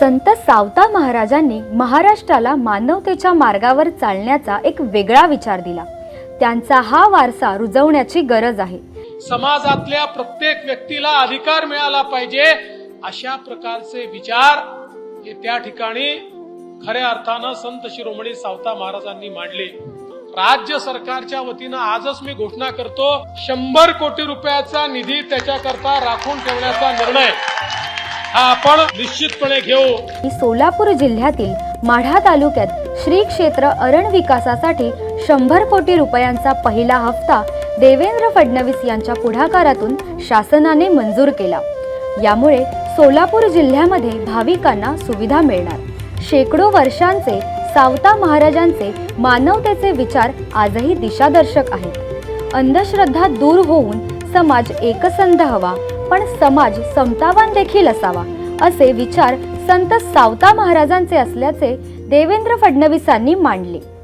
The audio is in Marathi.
संत सावता महाराजांनी महाराष्ट्राला मानवतेच्या मार्गावर चालण्याचा एक वेगळा विचार दिला. त्यांचा हा वारसा रुजवण्याची गरज आहे. समाजातल्या प्रत्येक व्यक्तीला अधिकार मिळाला पाहिजे अशा प्रकारचे विचार हे त्या ठिकाणी खऱ्या अर्थानं संत शिरोमणी सावता महाराजांनी मांडले. राज्य सरकारच्या वतीनं आजच मी घोषणा करतो शंभर कोटी रुपयाचा निधी त्याच्याकरता राखून ठेवण्याचा निर्णय. हा आपण निश्चितपणे घेऊ. सोलापूर जिल्ह्यातील माढा तालुक्यात श्री क्षेत्र अरण विकासासाठी शंभर कोटी रुपयांचा पहिला हप्ता देवेंद्र फडणवीस यांच्या पुढाकारातून शासनाने मंजूर केला. यामुळे सोलापूर जिल्ह्यामध्ये भाविकांना सुविधा मिळणार. शेकडो वर्षांचे सावता महाराजांचे मानवतेचे विचार आजही दिशादर्शक आहेत. अंधश्रद्धा दूर होऊन समाज एकसंध हवा. पण समाज समतावान देखील असावा असे विचार संत सावता महाराजांचे असल्याचे देवेंद्र फडणवीसांनी मांडले.